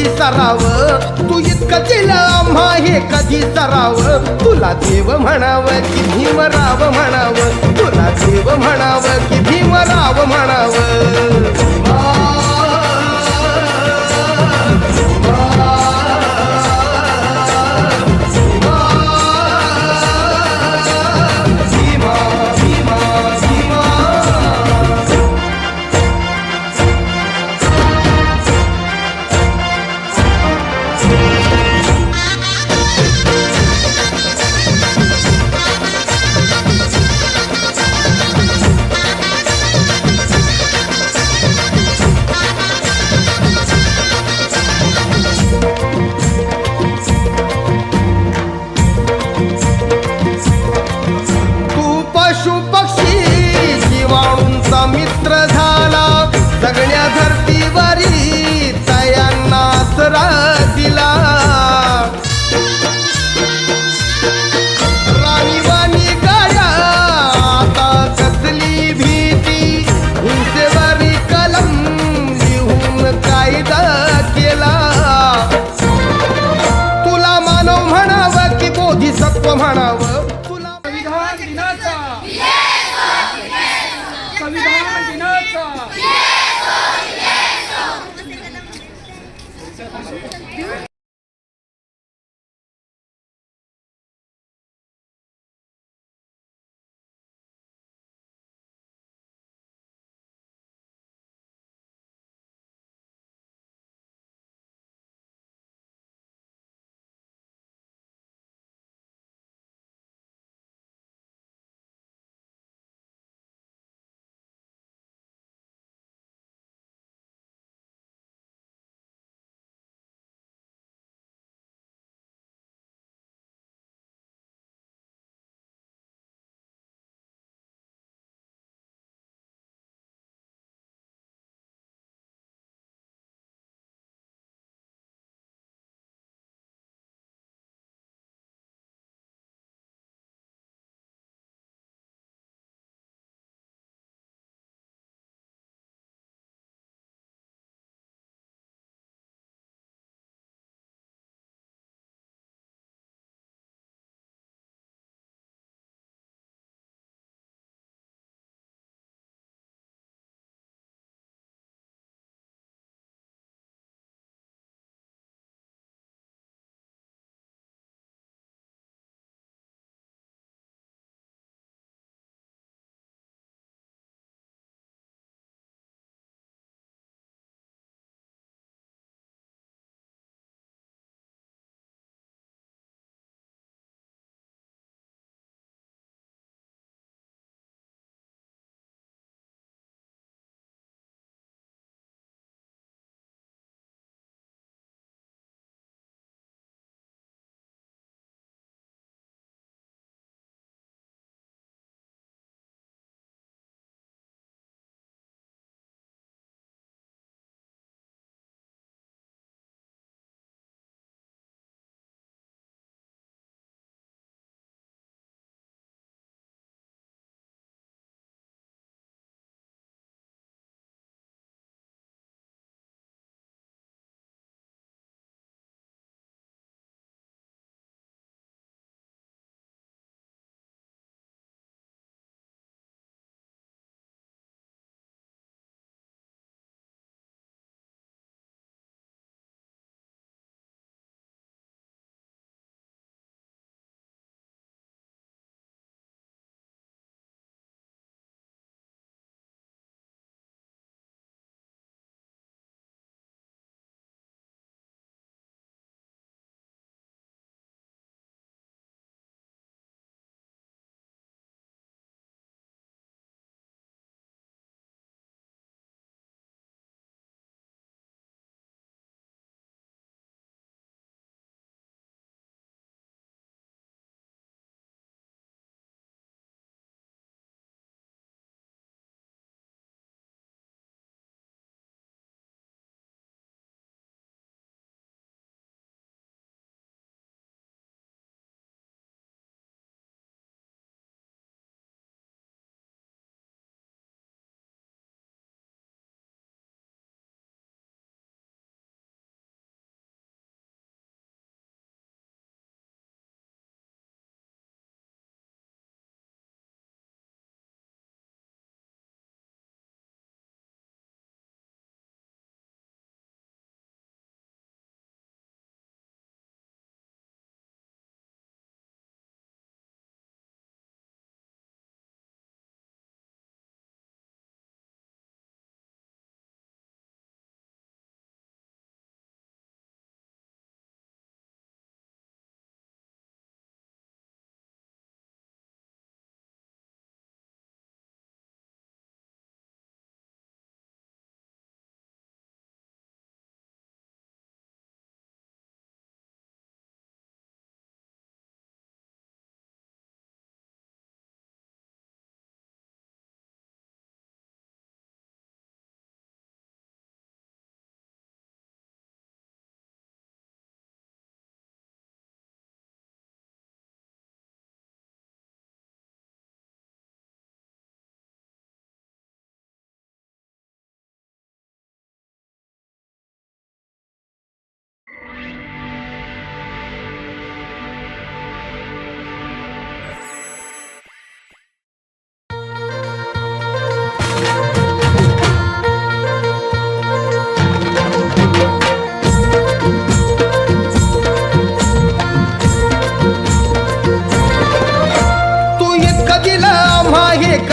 सराव? तू इतकं दिलं आम्हा हे कधी सराव? तुला देव म्हणावं की भीमराव म्हणावं. तुला देव म्हणावं की भीमराव म्हणावं.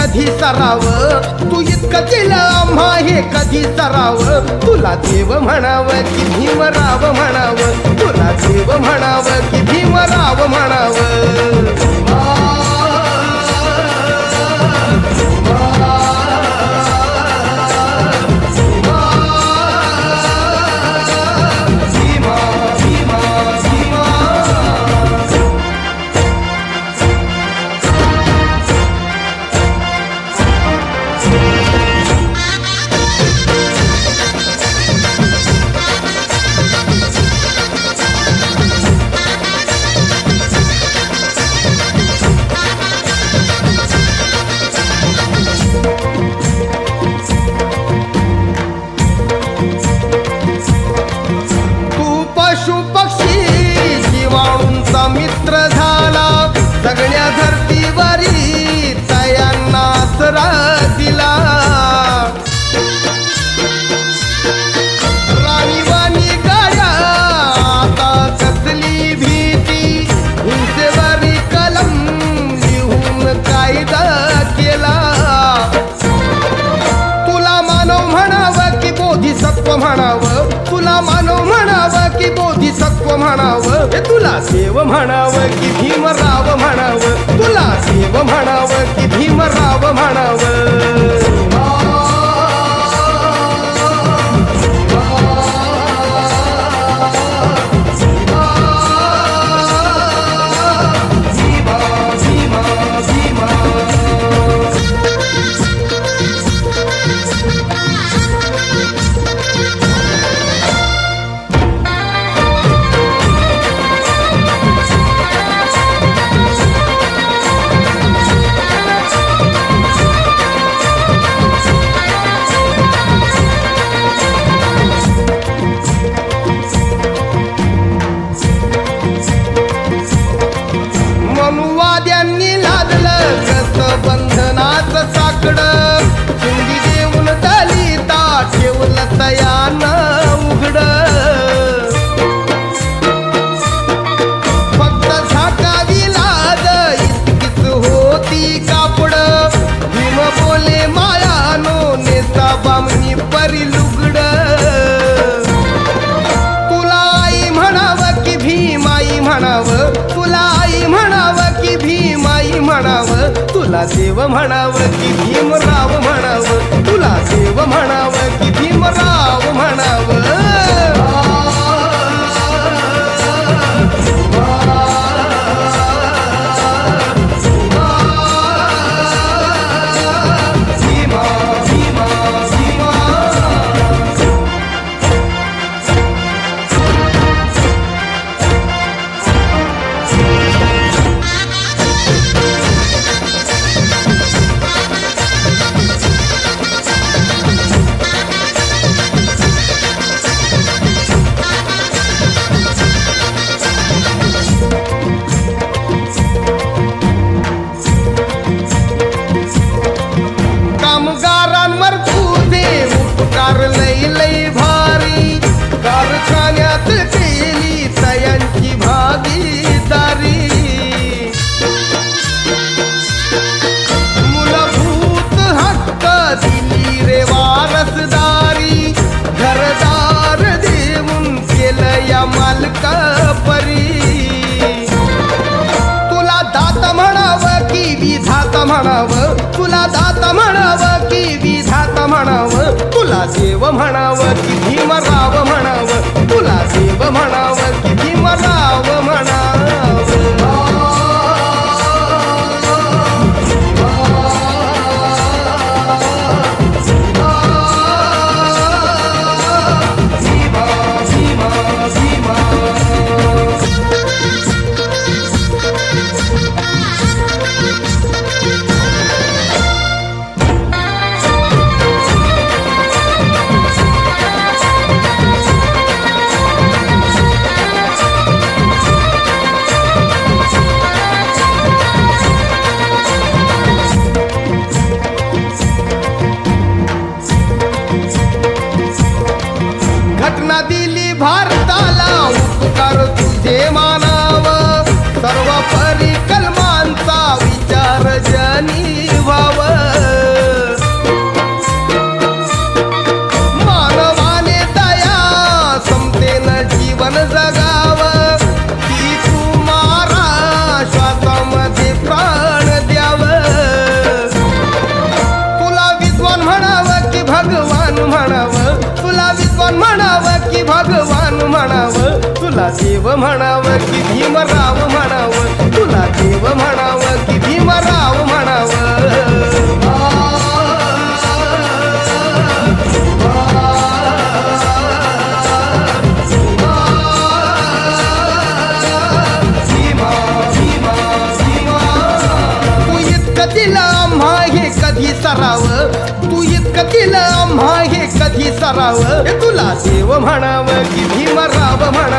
कधी सराव? तू इतकं केलं आम्हा हे कधी सराव? तुला देव म्हणावं की भीमराव म्हणावं. तुला देव म्हणावं की भीमराव म्हणावं. सत्व म्हणावं. तुला मानव म्हणावं की बोधिसत्व म्हणावं. हे तुला सेव म्हणावं की भीमराव म्हणावं. तुला सेव म्हणावं की भीमराव म्हणावं. तुला देव म्हणावं की भीमराव म्हणावं. तुला देव म्हणावं की भीमराव म्हणावं. दाता म्हणावं तुला दाता म्हणावं की विधाता म्हणावं तुला देव म्हणावं की भीमराव म्हणावं तुला देव म्हणावं. देव म्हणावं की भीमराव म्हणावं. तुला देव म्हणावं की भीमराव म्हणावं. इतकं दिलं कधी सराव? तू इतकं दिलं आम्हा हे कधी सराव? तुला देव म्हणावं की भीमराव म्हणा